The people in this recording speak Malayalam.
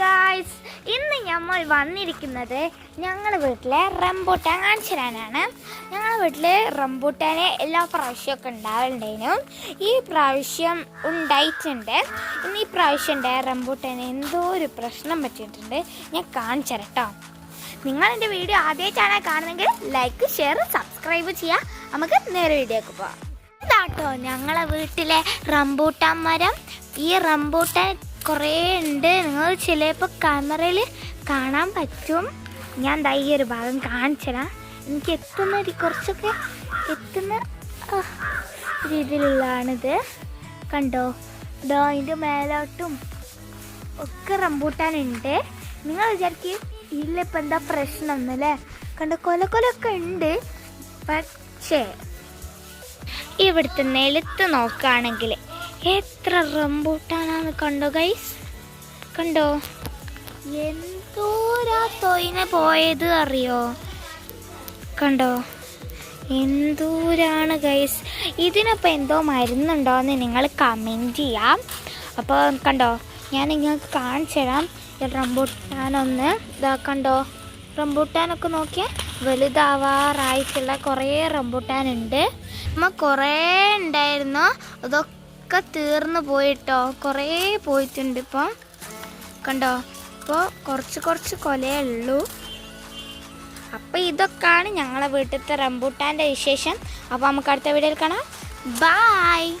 ഗായ്സ് ഇന്ന് നമ്മൾ വന്നിരിക്കുന്നത് ഞങ്ങളുടെ വീട്ടിലെ റംബൂട്ടാൻ കാണിച്ചു തരാനാണ് ഞങ്ങളുടെ വീട്ടിൽ റംബൂട്ടാനെ എല്ലാ പ്രാവശ്യമൊക്കെ ഉണ്ടാവലുണ്ടായിരുന്നു. ഈ പ്രാവശ്യം ഉണ്ടായിട്ടുണ്ട്. ഇന്ന് ഈ പ്രാവശ്യം ഉണ്ടായ റംബൂട്ടാന് എന്തോ ഒരു പ്രശ്നം പറ്റിയിട്ടുണ്ട്. ഞാൻ കാണിച്ചു തരട്ടോ നിങ്ങൾ എന്റെ വീഡിയോ ആദ്യമായിട്ടാണ് കാണുന്നെങ്കിൽ ലൈക്ക് ഷെയർ സബ്സ്ക്രൈബ് ചെയ്യുക. നമുക്ക് നേരെ വീഡിയോക്ക് പോവാം. ഇതാട്ടോ ഞങ്ങളെ വീട്ടിലെ റംബൂട്ടാൻ മരം. ഈ റംബൂട്ടാൻ കുറേ ഉണ്ട്. നിങ്ങൾ ചിലപ്പോൾ ക്യാമറയിൽ കാണാൻ പറ്റും. ഞാൻ ദാ ഈ ഒരു ഭാഗം കാണിച്ചതാ. എനിക്ക് എത്തുന്ന കുറച്ചൊക്കെ എത്തുന്ന രീതിയിലുള്ളതാണിത്. കണ്ടോ? ഡോ അതിന്റെ മേലോട്ടും ഒക്കെ റംബൂട്ടാൻ ഉണ്ട്. നിങ്ങൾ വിചാരിക്കും ഇതിലിപ്പോൾ എന്താ പ്രശ്നം എന്നല്ലേ കണ്ടോ? കൊല കൊലൊക്കെ ഉണ്ട്. പക്ഷേ ഇവിടുത്തെ നിലത്ത് നോക്കുകയാണെങ്കിൽ എത്ര റംബൂട്ടാനാന്ന് കണ്ടോ ഗൈസ് കണ്ടോ? എന്തോരാ തൊയിനെ പോയത് അറിയോ? കണ്ടോ? എന്തോരാണ് ഗൈസ് ഇതിനപ്പോൾ എന്തോ മരുന്നുണ്ടോ എന്ന് നിങ്ങൾ കമന്റ് ചെയ്യാം. അപ്പോൾ കണ്ടോ ഞാൻ നിങ്ങൾക്ക് കാണിച്ചു തരാം. റംബൂട്ടാനൊന്ന് ഇതാ കണ്ടോ റംബൂട്ടാനൊക്കെ നോക്കിയാൽ വലുതാവാറായിട്ടുള്ള കുറേ റംബൂട്ടാനുണ്ട്. നമ്മൾ കുറേ ഉണ്ടായിരുന്നു? അതൊക്കെ തീർന്നു പോയിട്ടോ. കുറേ പോയിട്ടുണ്ട് ഇപ്പോൾ കണ്ടോ? ഇപ്പോൾ കുറച്ച് കുറച്ച് കൊലയേ ഉള്ളൂ. അപ്പോൾ ഇതൊക്കെയാണ് ഞങ്ങളെ വീട്ടിലത്തെ റംബൂട്ടാന്റെ വിശേഷം. അപ്പോൾ നമുക്ക് അടുത്ത വീഡിയോയിൽ കാണാം. ബായ്